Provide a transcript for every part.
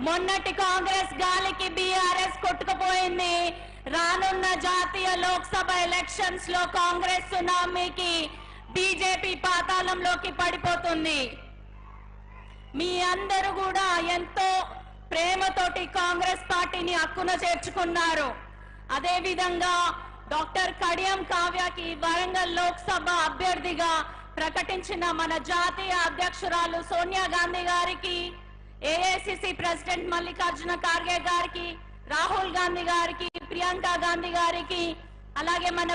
మొన్నటి కాంగ్రెస్ గాలికి బీఆర్ఎస్ కొట్టుకుపోయింది. రానున్న జాతీయ లోక్సభ ఎలక్షన్స్లో కాంగ్రెస్ సునామీకి బీజేపీ పాతాళంలోకి పడిపోతుంది. మీ అందరూ కూడా ఎంతో ప్రేమతోటి కాంగ్రెస్ పార్టీని హక్కున చేర్చుకున్నారు. అదే విధంగా డాక్టర్ కడియం కావ్యకి వరంగల్ లోక్సభ అభ్యర్థిగా ప్రకటించిన మన జాతీయ అధ్యక్షురాలు సోనియా గాంధీ గారికి ఏఐసిసి ప్రెసిడెంట్ మల్లికార్జున ఖార్గే గారికి రాహుల్ గాంధీ గారికి ప్రియాంక గాంధీ గారికి అలాగే మన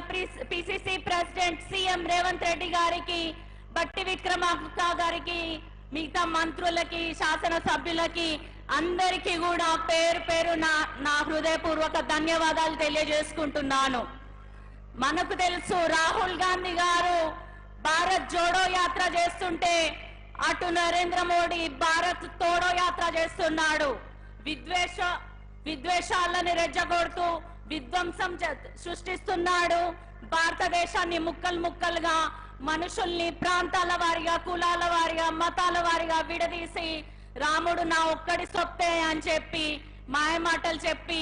PCC president CM Revanth Reddy గారికి బట్టి విక్రమార్క గారికి మిగతా మంత్రులకి శాసనసభ్యులకి అందరికీ కూడా పేరు పేరు నా నా హృదయపూర్వక ధన్యవాదాలు తెలియజేసుకుంటున్నాను. మనకు తెలుసు రాహుల్ గాంధీ గారు భారత్ జోడో యాత్ర చేస్తుంటే అటు నరేంద్ర మోడీ భారత్ తోడో యాత్ర చేస్తున్నాడు. విద్వేష విద్వేషాలని రెచ్చగొడుతూ విధ్వంసం సృష్టిస్తున్నాడు. భారతదేశాన్ని ముక్కలు ముక్కలుగా మనుషుల్ని ప్రాంతాల వారిగా కులాల వారిగా మతాల వారిగా విడదీసి రాముడు నా ఒక్కడి సొత్తే అని చెప్పి మాయమాటలు చెప్పి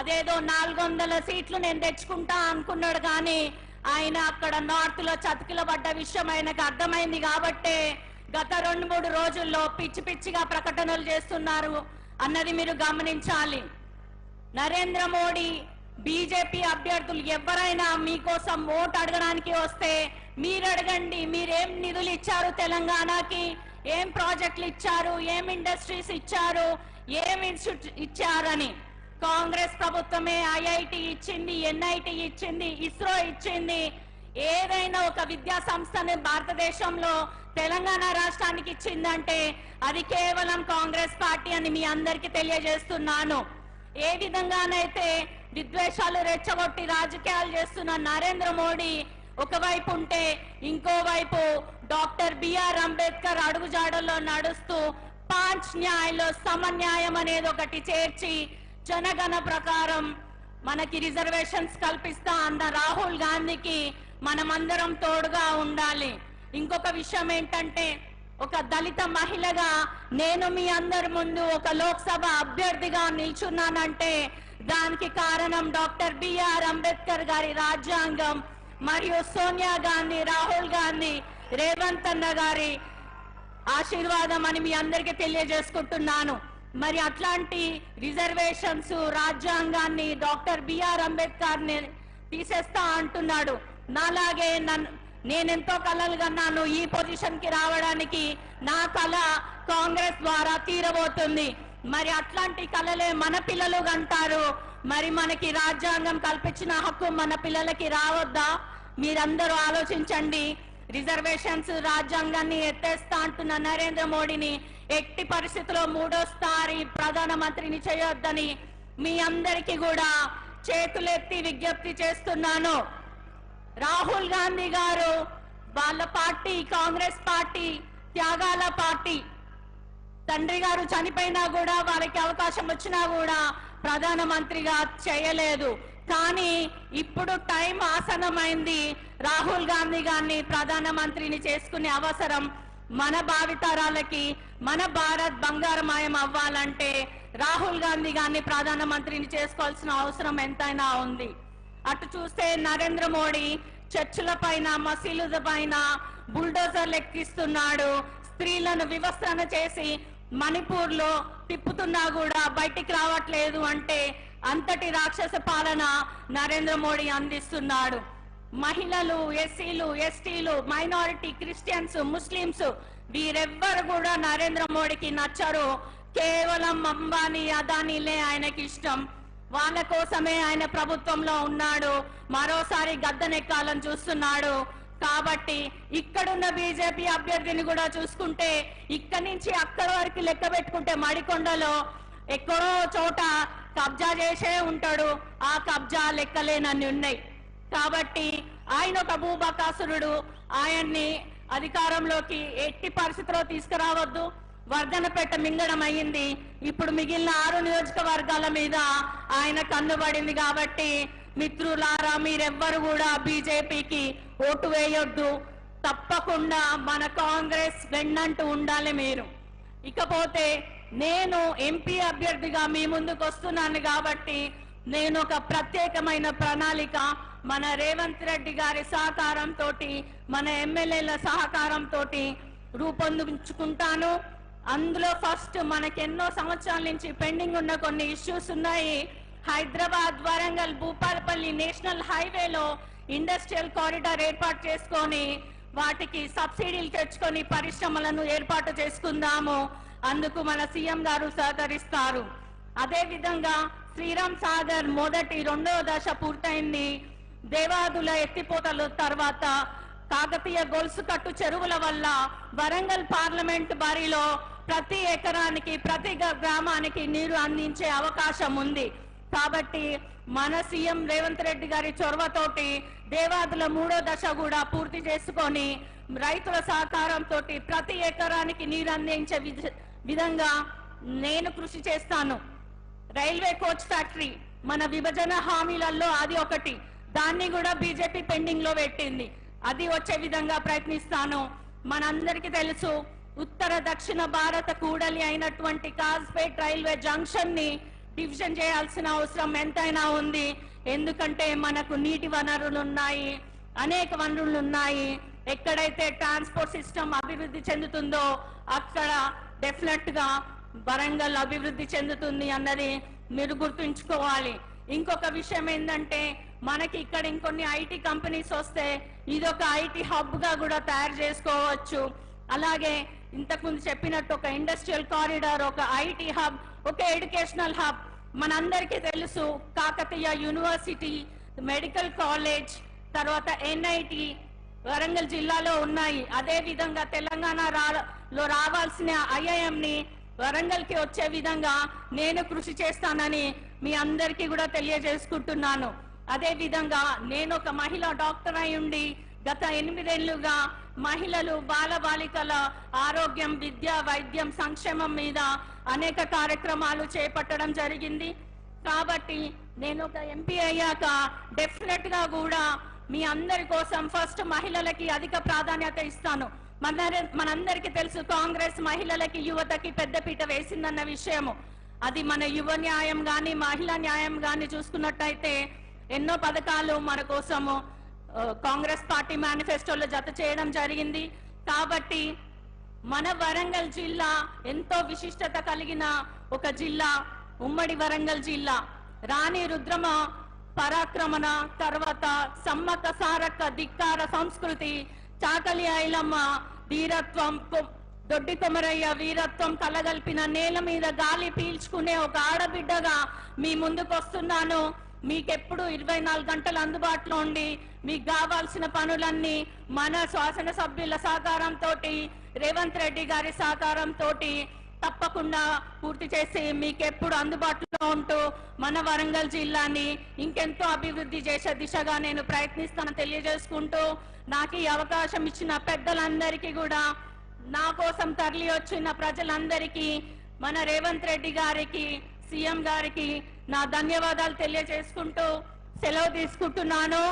అదేదో నాలుగు వందల సీట్లు నేను తెచ్చుకుంటా అనుకున్నాడు కానీ ఆయన అక్కడ నార్త్లో చతికిల పడ్డ విషయం ఆయనకు అర్థమైంది కాబట్టే గత రెండు మూడు రోజుల్లో పిచ్చి పిచ్చిగా ప్రకటనలు చేస్తున్నారు. అన్నది మీరు గమనించాలి. నరేంద్ర మోడీ బీజేపీ అభ్యర్థులు ఎవరైనా మీకోసం ఓటు అడగడానికి వస్తే మీరు అడగండి మీరేం నిధులు ఇచ్చారు తెలంగాణకి? ఏం ప్రాజెక్టులు ఇచ్చారు? ఏం ఇండస్ట్రీస్ ఇచ్చారు? ఏం ఇన్స్టిట్యూట్ ఇచ్చారని? కాంగ్రెస్ ప్రభుత్వమే ఐఐటి ఇచ్చింది ఎన్ఐటి ఇచ్చింది ఇస్రో ఇచ్చింది. ఏదైనా ఒక విద్యా సంస్థని భారతదేశంలో తెలంగాణ రాష్ట్రానికి ఇచ్చిందంటే అది కేవలం కాంగ్రెస్ పార్టీ అని మీ అందరికీ తెలియజేస్తున్నాను. ఏ విధంగానైతే విద్వేషాలు రెచ్చగొట్టి రాజకీయాలు చేస్తున్న నరేంద్ర మోడీ ఒకవైపు ఉంటే ఇంకోవైపు డాక్టర్ బిఆర్ అంబేద్కర్ అడుగుజాడల్లో నడుస్తూ పాంచ్ న్యాయంలో సమన్యాయం అనేది ఒకటి చేర్చి జనగణ ప్రకారం మనకి రిజర్వేషన్స్ కల్పిస్తా అన్న రాహుల్ గాంధీకి మనమందరం తోడుగా ఉండాలి. ఇంకొక విషయం ఏంటంటే ఒక దళిత మహిళగా నేను మీ అందరి ముందు ఒక లోక్సభ అభ్యర్థిగా నిల్చున్నానంటే దానికి కారణం డాక్టర్ బిఆర్ అంబేద్కర్ గారి రాజ్యాంగం మరియు సోనియా గాంధీ రాహుల్ గాంధీ రేవంత్ అన్న గారి ఆశీర్వాదం అని మీ అందరికీ తెలియజేసుకుంటున్నాను. మరి అట్లాంటి రిజర్వేషన్స్ రాజ్యాంగాన్ని డాక్టర్ బిఆర్ అంబేద్కర్ని తీసేస్తా అంటున్నాడు. నాలాగే నన్ను నేనెంతో కలలు కన్నాను ఈ పొజిషన్కి రావడానికి. నా కళ కాంగ్రెస్ ద్వారా తీరబోతుంది. మరి అట్లాంటి కళలే మన పిల్లలు కంటారు. మరి మనకి రాజ్యాంగం కల్పించిన హక్కు మన పిల్లలకి రావద్దా? మీరందరూ ఆలోచించండి. రిజర్వేషన్స్ రాజ్యాంగాన్ని ఎత్తేస్తా అంటున్న నరేంద్ర మోడీని ఎట్టి పరిస్థితిలో మూడోసారి ప్రధానమంత్రిని చేయొద్దని మీ అందరికీ కూడా చేతులెత్తి విజ్ఞప్తి చేస్తున్నాను. రాహుల్ గాంధీ గారు వాళ్ళ పార్టీ కాంగ్రెస్ పార్టీ త్యాగాల పార్టీ. తండ్రి గారు చనిపోయినా కూడా వారికి అవకాశం వచ్చినా కూడా ప్రధానమంత్రిగా చేయలేదు. కానీ ఇప్పుడు టైం ఆసనమైంది రాహుల్ గాంధీ గారిని ప్రధానమంత్రిని చేసుకునే అవసరం మన భావితరాలకి మన భారత్ బంగారమయం అవ్వాలంటే రాహుల్ గాంధీ గారిని ప్రధానమంత్రిని చేసుకోవాల్సిన అవసరం ఎంతైనా ఉంది. అటు చూస్తే నరేంద్ర మోడీ చర్చిల పైన మసీదుల పైన బుల్డోజర్లు ఎక్కిస్తున్నాడు. స్త్రీలను వివస్త్రణ చేసి మణిపూర్లో తిప్పుతున్నా కూడా బయటికి రావట్లేదు అంటే అంతటి రాక్షస పాలన నరేంద్ర మోడీ అందిస్తున్నాడు. మహిళలు ఎస్సీలు ఎస్టీలు మైనారిటీ క్రిస్టియన్స్ ముస్లింస్ వీరెవ్వరు కూడా నరేంద్ర మోడీకి నచ్చరు. కేవలం అంబానీ అదానీలే ఆయనకి ఇష్టం వాళ్ళ కోసమే ఆయన ప్రభుత్వంలో ఉన్నాడు. మరోసారి గద్దెనెక్కాలని చూస్తున్నాడు. కాబట్టి ఇక్కడున్న బీజేపీ అభ్యర్థిని కూడా చూసుకుంటే ఇక్కడి నుంచి అక్కడి వరకు లెక్క పెట్టుకుంటే మడికొండలో ఎక్కడో చోట కబ్జా చేసే ఉంటాడు. ఆ కబ్జా లెక్కలేనన్ని ఉన్నాయి. కాబట్టి ఆయన ఒక భూబకాసురుడు ఆయన్ని అధికారంలోకి ఎట్టి పరిస్థితిలో తీసుకురావద్దు. వర్ధనపేట మింగడం అయ్యింది. ఇప్పుడు మిగిలిన ఆరు నియోజకవర్గాల మీద ఆయన కన్నుబడింది కాబట్టి మిత్రులారా మీరెవ్వరు కూడా బీజేపీకి ఓటు వేయొద్దు. తప్పకుండా మన కాంగ్రెస్ వెన్నంటూ ఉండాలి మీరు. ఇకపోతే నేను ఎంపీ అభ్యర్థిగా మీ ముందుకు వస్తున్నాను కాబట్టి నేను ఒక ప్రత్యేకమైన ప్రణాళిక మన రేవంత్ రెడ్డి గారి సహకారంతో మన ఎమ్మెల్యేల సహకారంతో రూపొందించుకుంటాను. అందులో ఫస్ట్ మనకి ఎన్నో సంవత్సరాల నుంచి పెండింగ్ ఉన్న కొన్ని ఇష్యూస్ ఉన్నాయి. హైదరాబాద్ వరంగల్ భూపాలపల్లి నేషనల్ హైవేలో ఇండస్ట్రియల్ కారిడార్ ఏర్పాటు చేసుకొని వాటికి సబ్సిడీలు తెచ్చుకొని పరిశ్రమలను ఏర్పాటు చేసుకుందాము. అందుకు మన సీఎం గారు సహకరిస్తారు. అదే విధంగా శ్రీరామ్ సాగర్ మొదటి రెండవ దశ పూర్తయింది. దేవాదుల ఎత్తిపోతల తర్వాత కాకతీయ గొలుసు కట్టు చెరువుల వల్ల వరంగల్ పార్లమెంట్ బరిలో ప్రతి ఎకరానికి ప్రతి గ- గ్రామానికి నీరు అందించే అవకాశం ఉంది. కాబట్టి మన సీఎం రేవంత్ రెడ్డి గారి చొరవతోటి దేవాదుల మూడో దశ కూడా పూర్తి చేసుకొని రైతుల సహకారంతో ప్రతి ఎకరానికి నీరు అందించే విధ- విధంగా నేను కృషి చేస్తాను. రైల్వే కోచ్ ఫ్యాక్టరీ మన విభజన హామీలలో అది ఒకటి. దాన్ని కూడా బీజేపీ పెండింగ్లో పెట్టింది. అది వచ్చే విధంగా ప్రయత్నిస్తాను. మనందరికీ తెలుసు ఉత్తర దక్షిణ భారత కూడలి అయినటువంటి కాజ్పేట్ రైల్వే జంక్షన్ని డివిజన్ చేయాల్సిన అవసరం ఎంతైనా ఉంది. ఎందుకంటే మనకు నీటి వనరులు ఉన్నాయి అనేక వనరులు ఉన్నాయి ఎక్కడైతే ట్రాన్స్పోర్ట్ సిస్టమ్ అభివృద్ధి చెందుతుందో అక్కడ డెఫినెట్గా వరంగల్ అభివృద్ధి చెందుతుంది అన్నది మీరు గుర్తుంచుకోవాలి. ఇంకొక విషయం ఏంటంటే మనకి ఇక్కడ ఇంకొన్ని ఐటీ కంపెనీస్ వస్తే ఇది ఒక ఐటీ హబ్గా కూడా తయారు చేసుకోవచ్చు. అలాగే ఇంతకుముందు చెప్పినట్టు ఒక ఇండస్ట్రియల్ కారిడార్ ఒక ఐటీ హబ్ ఒక ఎడ్యుకేషనల్ హబ్ మనందరికీ తెలుసు కాకతీయ యూనివర్సిటీ మెడికల్ కాలేజ్ తర్వాత ఎన్ఐటి వరంగల్ జిల్లాలో ఉన్నాయి. అదే విధంగా తెలంగాణ రా- రావాల్సిన ఐఐఎం ని వరంగల్కి వచ్చే విధంగా నేను కృషి చేస్తానని మీ అందరికీ కూడా తెలియజేసుకుంటున్నాను. అదే విధంగా నేను ఒక మహిళ డాక్టర్ అయి ఉండి గత ఎనిమిదేళ్ళుగా మహిళలు బాలబాలికల ఆరోగ్యం విద్య వైద్యం సంక్షేమం మీద అనేక కార్యక్రమాలు చేపట్టడం జరిగింది. కాబట్టి నేను ఒక ఎంపీ అయ్యాక డెఫినెట్గా కూడా మీ అందరి కోసం ఫస్ట్ మహిళలకి అధిక ప్రాధాన్యత ఇస్తాను. మన మనందరికీ తెలుసు కాంగ్రెస్ మహిళలకి యువతకి పెద్దపీట వేసిందన్న విషయము. అది మన యువ న్యాయం గాని మహిళా న్యాయం గాని చూసుకున్నట్టయితే ఎన్నో పథకాలు మన కోసము కాంగ్రెస్ పార్టీ మేనిఫెస్టోలో జత చేయడం జరిగింది. కాబట్టి మన వరంగల్ జిల్లా ఎంతో విశిష్టత కలిగిన ఒక జిల్లా ఉమ్మడి వరంగల్ జిల్లా. రాణి రుద్రమ పరాక్రమణ తర్వాత సమ్మక్క సారక్క ధిక్కార సంస్కృతి చాకలి ఐలమ్మ వీరత్వం దొడ్డి కొమరయ్య వీరత్వం కలగల్పిన నేల మీద గాలి పీల్చుకునే ఒక ఆడబిడ్డగా మీ ముందుకు వస్తున్నాను మీకెప్పుడు ఇరవై నాలుగు గంటలు అందుబాటులో ఉండి మీకు కావాల్సిన పనులన్నీ మన శాసనసభ్యుల సహకారంతో రేవంత్ రెడ్డి గారి సహకారంతో తప్పకుండా పూర్తి చేసి మీకెప్పుడు అందుబాటులో ఉంటూ మన వరంగల్ జిల్లాని ఇంకెంతో అభివృద్ధి చేసే దిశగా నేను ప్రయత్నిస్తాను తెలియజేసుకుంటూ నాకు ఈ అవకాశం ఇచ్చిన పెద్దలందరికీ కూడా నా కోసం తరలి వచ్చిన ప్రజలందరికీ మన రేవంత్ రెడ్డి గారికి సీఎం గారికి నా ధన్యవాదాలు తెలియజేసుకుంటూ సెలవు తీసుకుంటున్నాను.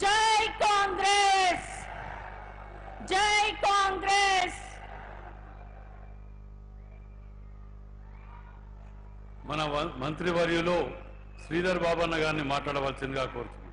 జై కాంగ్రెస్! జై కాంగ్రెస్! మన వ- మంత్రివర్యులు శ్రీధర్ బాబన్న గారిని మాట్లాడవలసిందిగా కోరుతున్నాను